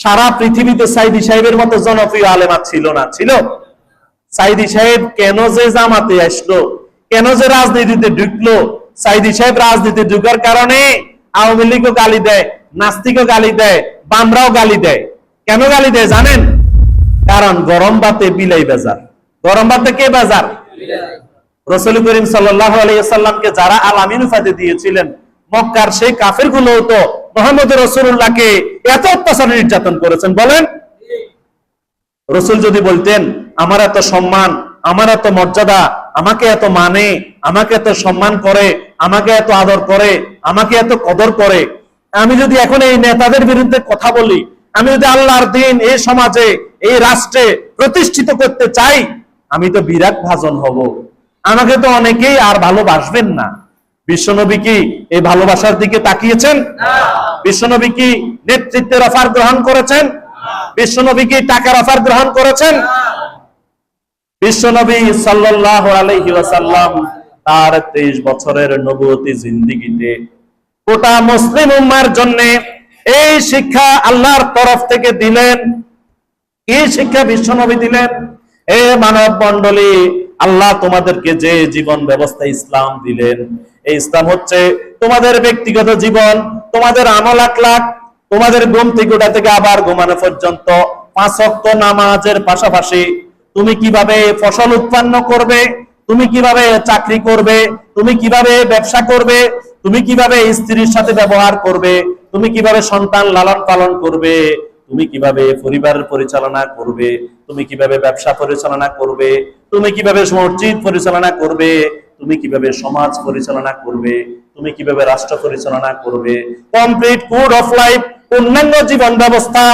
সারা পৃথিবীতে সাইদি সাহেবের মতো জনপ্রিয় আলেমা ছিল না, ছিল? সাইদি সাহেব কেন যে জামাতে আসলো? কেন যে রাজনীতিতে ঢুকলো? সাইদি সাহেব রাজনীতি ঢুকার কারণে আওয়ামী লীগও গালি দেয়, নাস্তিকও গালি দেয়, বামরাও গালি দেয়। কেন গালি দেয় জানেন? কারণ গরম বাতে বিলাই বাজার। গরম বাতে কে বাজার? রসুল করিম সাল্লাহ আলাইসাল্লামকে যারা আলামিন উপাধি দিয়েছিলেন, মক্কার সেই কাফেরগুলো তো মোহাম্মদ রসুল্লাহকে এত অত্যাচার নির্যাতন করেছেন, বলেন। রসুল যদি বলতেন, আমার এত সম্মান, আমার এত মর্যাদা, আমাকে এত মানে আমাকে এত সম্মান করে, আমাকে এত আদর করে, আমাকে এত কদর করে, আমি যদি এখন এই নেতাদের বিরুদ্ধে কথা বলি, আমি যদি আল্লাহর দিন এই সমাজে, এই রাষ্ট্রে প্রতিষ্ঠিত করতে চাই, আমি তো বিরাট ভাজন হব। আমাকে তো অনেকেই আর ভালোবাসবেন না। বিশ্বনবী কি এই ভালোবাসার দিকে তাকিয়েছেন? বিশ্বনবী কি নেতৃত্বের অফার গ্রহণ করেছেন? বিশ্বনবী কি টাকার অফার গ্রহণ করেছেন? বিশ্বনবী আলাইহি ওয়াসাল্লাম তার 23 বছরের নবুয়তি জিন্দেগিতে গোটা মুসলিম উম্মার জন্য এই শিক্ষা আল্লাহর তরফ থেকে দিলেন। কি শিক্ষা বিশ্বনবী দিলেন? এ মানব মন্ডলী আল্লাহ তোমাদেরকে যে জীবন ব্যবস্থা ইসলাম দিলেন এই ইসলাম হচ্ছে তোমাদের ব্যক্তিগত জীবন, তোমাদের আমল আখলাক তোমাদের ঘুম থেকে ওঠা থেকে আবার ঘুমানো পর্যন্ত পাঁচ ওয়াক্ত নামাজের পাশাপাশি তুমি কীভাবে ফসল উৎপন্ন করবে, তুমি কীভাবে চাকরি করবে, তুমি কীভাবে ব্যবসা করবে, তুমি কীভাবে স্ত্রীর সাথে ব্যবহার করবে, তুমি কীভাবে সন্তান লালন পালন করবে, তুমি কীভাবে পরিবারের পরিচালনা করবে, তুমি কীভাবে ব্যবসা পরিচালনা করবে, তুমি কীভাবে মসজিদ পরিচালনা করবে তুমি কীভাবে সমাজ পরিচালনা করবে? তুমি কীভাবে রাষ্ট্র পরিচালনা করবে? কমপ্লিট কোড অফ লাইফ পূর্ণাঙ্গ জীবন ব্যবস্থা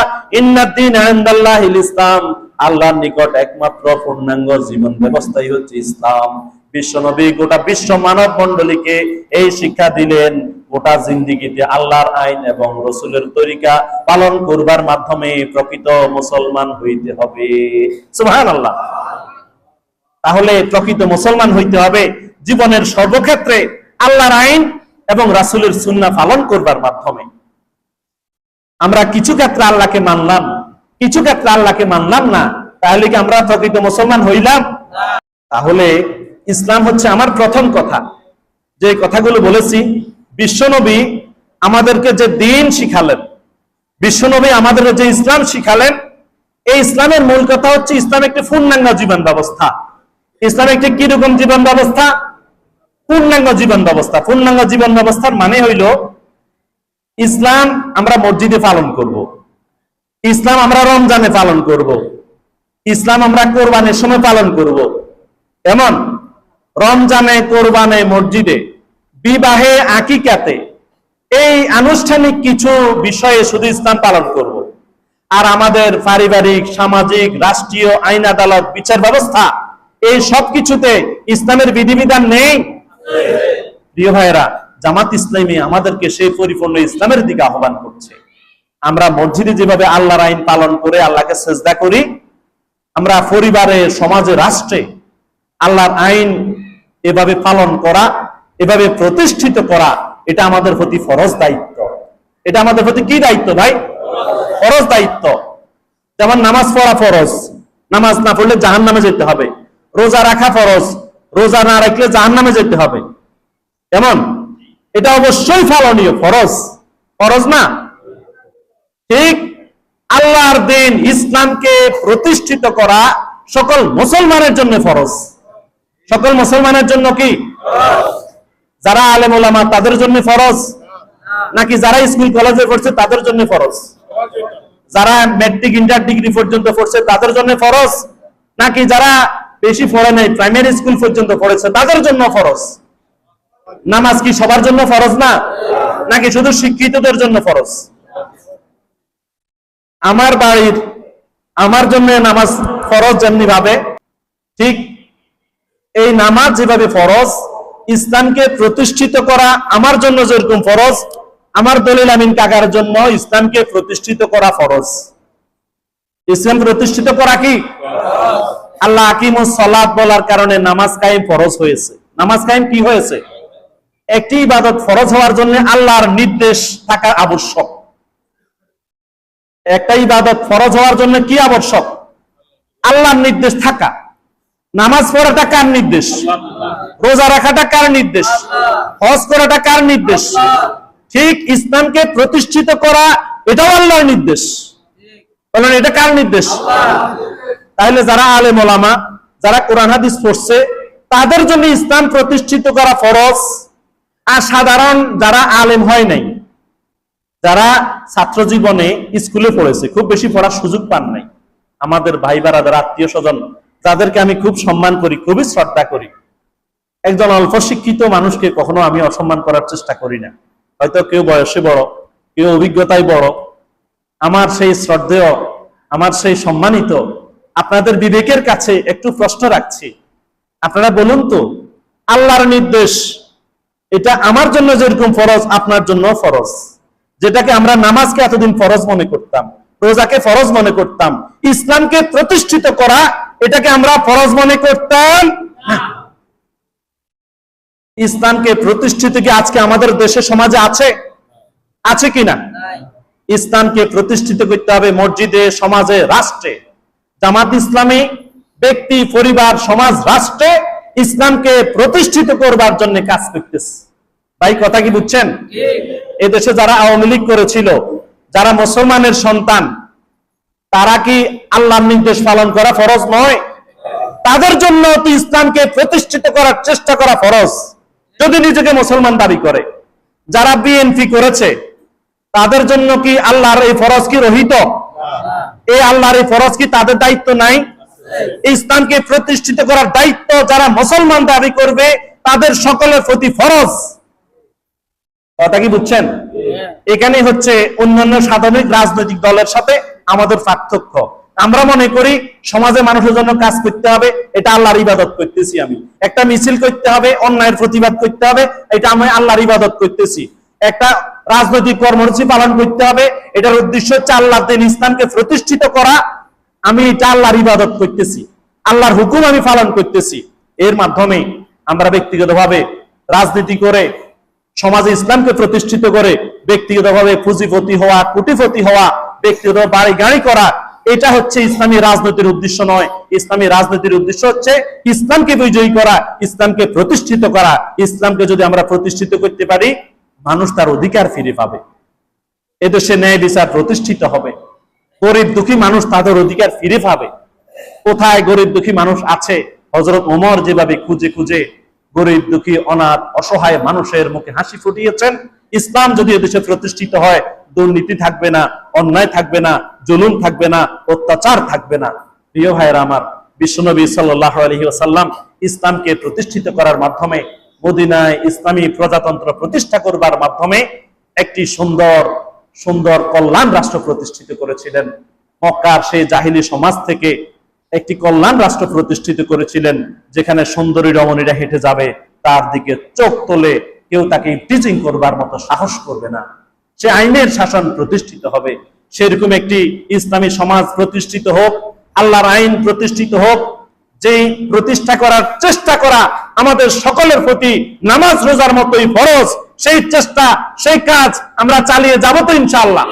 ইন্নাদ্দিন আইন্দাল্লাহিল ইসলাম। আল্লাহর নিকট একমাত্র পূর্ণাঙ্গ জীবন ব্যবস্থাই হচ্ছে ইসলাম। বিশ্বনবী গোটা বিশ্ব মানব মণ্ডলীকে এই শিক্ষা দিলেন। গোটা জিন্দিগিতে আল্লাহর আইন এবং রসুলের তরিকা পালন করবার মাধ্যমে প্রকৃত মুসলমান হইতে হবে। সুবহান আল্লাহ তাহলে প্রকৃত মুসলমান হইতে হবে। জীবনের সর্বক্ষেত্রে আল্লাহর আইন এবং রাসুলের সুন্নাহ পালন করবার মাধ্যমে। আমরা কিছু ক্ষেত্রে আল্লাহকে মানলাম, কিছু ক্ষেত্রে আল্লাহকে মানলাম না, তাহলে কি আমরা প্রকৃত মুসলমান হইলাম? তাহলে ইসলাম হচ্ছে আমার প্রথম কথা। যে কথাগুলো বলেছি, বিশ্বনবী আমাদেরকে যে দিন শিখালেন, বিশ্বনবী আমাদেরকে যে ইসলাম শিখালেন, এই ইসলামের মূল কথা হচ্ছে ইসলাম একটি পূর্ণাঙ্গ জীবন ব্যবস্থা। ইসলাম একটি কীরকম জীবন ব্যবস্থা? পূর্ণাঙ্গ জীবন ব্যবস্থা পূর্ণাঙ্গ জীবন ব্যবস্থার মানে হইল, ইসলাম আমরা মসজিদে পালন করব। ইসলাম আমরা রমজানে পালন করব। ইসলাম আমরা কোরবানের সময় পালন করব। এমন, রমজানে, কোরবানে, মসজিদে, বিবাহে, আকিকাতে, এই আনুষ্ঠানিক কিছু বিষয়ে শুধু ইসলাম পালন করব। আর আমাদের পারিবারিক, সামাজিক, রাষ্ট্রীয়, আইন আদালত, বিচার ব্যবস্থা, এই সবকিছুতে ইসলামের বিধিবিধান নেই প্রিয় ভাইয়েরা, জামাত ইসলামী আমাদেরকে সেই পরিপূর্ণ ইসলামের দিকে আহ্বান করছে। আমরা মসজিদে যেভাবে আল্লাহর আইন পালন করে আল্লাহকে সেজদা করি, আমরা পরিবারে, সমাজে, রাষ্ট্রে আল্লাহর আইন এভাবে পালন করা, এভাবে প্রতিষ্ঠিত করা, এটা আমাদের প্রতি ফরজ দায়িত্ব। এটা আমাদের প্রতি কি দায়িত্ব ভাই? ফরজ দায়িত্ব। যেমন নামাজ পড়া ফরজ, নামাজ না পড়লে জাহান নামে যেতে হবে। রোজা রাখা ফরজ রোজা না রাখলে জাহান নামে যেতে হবে। কেমন? এটা অবশ্যই পালনীয়, ফরজ। ফরজ না? ঠিক আল্লাহর দিন ইসলামকে প্রতিষ্ঠিত করা সকল মুসলমানের জন্য ফরজ। সকল মুসলমানের জন্য কি? যারা আলেম ওলামা, তাদের জন্য ফরজ। নাকি যারা স্কুল, কলেজে পড়ছে, তাদের জন্য ফরজ? যারা ম্যাট্রিক, ইন্টার ডিগ্রি পর্যন্ত পড়ছে, তাদের জন্য ফরজ? নাকি যারা বেশি পড়ে নাই প্রাইমারি স্কুল পর্যন্ত পড়েছে। তাদের জন্য ফরজ। নামাজ কি সবার জন্য ফরজ না? নাকি শুধু শিক্ষিতদের জন্য ফরজ? আমার বাড়ির, আমার জন্য নামাজ ফরজ যেমনি ভাবে ঠিক এই নামাজ যেভাবে ফরজ, ইসলামকে প্রতিষ্ঠিত করা আমার জন্য যেরকম ফরজ, আমার দলিল আমিন কাকার জন্য ইসলামকে প্রতিষ্ঠিত করা ফরজ। ইসলাম প্রতিষ্ঠিত করা কি? আল্লাহ আকিম সলাদ বলার কারণে নামাজ কায়েম ফরজ হয়েছে। নামাজ কায়েম কি হয়েছে? একটি ইবাদত ফরজ হওয়ার জন্য আল্লাহর নির্দেশ থাকা আবশ্যক। একটা ইবাদত ফরজ হওয়ার জন্য কি আবশ্যক? আল্লাহর নির্দেশ থাকা। নামাজ পড়াটা কার নির্দেশ? রোজা রাখাটা কার নির্দেশ? হজ করাটা কার নির্দেশ? ঠিক ইসলামকে প্রতিষ্ঠিত করা এটাও আল্লাহর নির্দেশ। বলেন, এটা কার নির্দেশ? তাহলে যারা আলেম ওলামা, যারা কোরআন হাদিস পড়ছে, তাদের জন্য ইসলাম প্রতিষ্ঠিত করা ফরজ। আর সাধারণ যারা আলেম হয় নাই, যারা ছাত্র জীবনে স্কুলে পড়েছে, খুব বেশি পড়ার সুযোগ পান নাই। আমাদের ভাই বারাদার আত্মীয় স্বজন, যাদেরকে আমি খুব সম্মান করি, খুবই শ্রদ্ধা করি। একজন অল্প শিক্ষিত মানুষকে কখনো আমি অসম্মান করার চেষ্টা করি না। হয়তো কেউ বয়সে বড়, কেউ অভিজ্ঞতায় বড়। আমার সেই শ্রদ্ধেয়, আমার সেই সম্মানিত আপনাদের বিবেকের কাছে একটু প্রশ্ন রাখছি। আপনারা বলুন তো আল্লাহর নির্দেশ এটা আমার জন্য যেরকম ফরজ আপনার জন্য ফরজ। যেটাকে আমরা নামাজকে এতদিন ফরজ মনে করতাম রোজাকে ফরজ মনে করতাম ইসলামকে প্রতিষ্ঠিত করা এটাকে আমরা ফরজ মনে করতাম ইসলামকে প্রতিষ্ঠিত কি আজকে আমাদের দেশে সমাজে আছে? আছে কিনা ইসলামকে প্রতিষ্ঠিত করতে হবে মসজিদে সমাজে রাষ্ট্রে। জামাত ইসলামী, ব্যক্তি, পরিবার, সমাজ, রাষ্ট্রে ইসলামকে প্রতিষ্ঠিত করবার জন্য কাজ করতেছে। ভাই, কথা কি বুঝছেন? এদেশে যারা আওয়ামী লীগ করেছিল, যারা মুসলমানের সন্তান, তারা কি আল্লাহর নির্দেশ পালন করা ফরজ নয়? তাদের জন্য তো ইসলামকে প্রতিষ্ঠিত করার চেষ্টা করা ফরজ, যদি নিজেকে মুসলমান দাবি করে। যারা বিএনপি করেছে, তাদের জন্য কি আল্লাহর এই ফরজ কি রহিত? এই আল্লাহর এই ফরজ কি তাদের দায়িত্ব নাই? ইসলামকে প্রতিষ্ঠিত করার দায়িত্ব যারা মুসলমান দাবি করবে, তাদের সকলের প্রতি ফরজ। কথা কি বুঝছেন? এখানে হচ্ছে অন্যান্য সাধারণিক রাজনৈতিক দলের সাথে আমাদের পার্থক্য। আমরা মনে করি সমাজে মানুষের জন্য কাজ করতে হবে, এটা আল্লাহর ইবাদত করতেছি আমি। একটা মিছিল করতে হবে, অন্যায়ের প্রতিবাদ করতে হবে, এটা আমি আল্লাহর ইবাদত করতেছি। একটা রাজনৈতিক কর্মসূচি পালন করতে হবে। এটার উদ্দেশ্য হচ্ছে আল্লাহ ইসলামকে প্রতিষ্ঠিত করা। আমি এটা আল্লাহর ইবাদত করতেছি। আল্লাহর হুকুম আমি পালন করতেছি। এর মাধ্যমে আমরা ব্যক্তিগতভাবে রাজনীতি করে, সমাজে ইসলামকে প্রতিষ্ঠিত করে, ব্যক্তিগতভাবে পুঁজিপতি হওয়া, কোটিপতি হওয়া ব্যক্তিগত বাড়ি গাড়ি করা, এটা হচ্ছে ইসলামী রাজনীতির উদ্দেশ্য নয়। ইসলামী রাজনীতির উদ্দেশ্য হচ্ছে ইসলামকে বিজয়ী করা, ইসলামকে প্রতিষ্ঠিত করা। ইসলামকে যদি আমরা প্রতিষ্ঠিত করতে পারি মানুষ তার অধিকার ফিরে পাবে। এদেশে ন্যায় বিচার প্রতিষ্ঠিত হবে। গরিব দুঃখী মানুষ তাদের অধিকার ফিরে পাবে। কোথায় গরিব দুঃখী মানুষ আছে? হজরত ওমর যেভাবে খুঁজে খুঁজে গরিব দুঃখী, অনাথ, অসহায় মানুষের মুখে হাসি ফুটিয়েছেন, ইসলাম যদি এদেশে প্রতিষ্ঠিত হয়, দুর্নীতি থাকবে না, অন্যায় থাকবে না, জুলুম থাকবে না, অত্যাচার থাকবে না। প্রিয় ভাইয়েরা আমার, বিশ্বনবী সাল্লাহ আলহি ইসলামকে প্রতিষ্ঠিত করার মাধ্যমে মদিনায় ইসলামী প্রজাতন্ত্র প্রতিষ্ঠা করবার মাধ্যমে একটি সুন্দর সুন্দর কল্যাণ রাষ্ট্র প্রতিষ্ঠিত করেছিলেন। মক্কার সেই জাহিলি সমাজ থেকে একটি কল্যাণ রাষ্ট্র প্রতিষ্ঠিত করেছিলেন, যেখানে সুন্দরী রমণীরা হেঁটে যাবে, তার দিকে চোখ তোলে, কেউ তাকে টিচিং করবার মতো সাহস করবে না। সে আইনের শাসন প্রতিষ্ঠিত হবে। সেরকম একটি ইসলামী সমাজ প্রতিষ্ঠিত হোক, আল্লাহর আইন প্রতিষ্ঠিত হোক, যেই প্রতিষ্ঠা করার চেষ্টা করা আমাদের সকলের প্রতি নামাজ রোজার মতোই ফরজ। সেই চেষ্টা, সেই কাজ আমরা চালিয়ে যাব তো ইনশাআল্লাহ।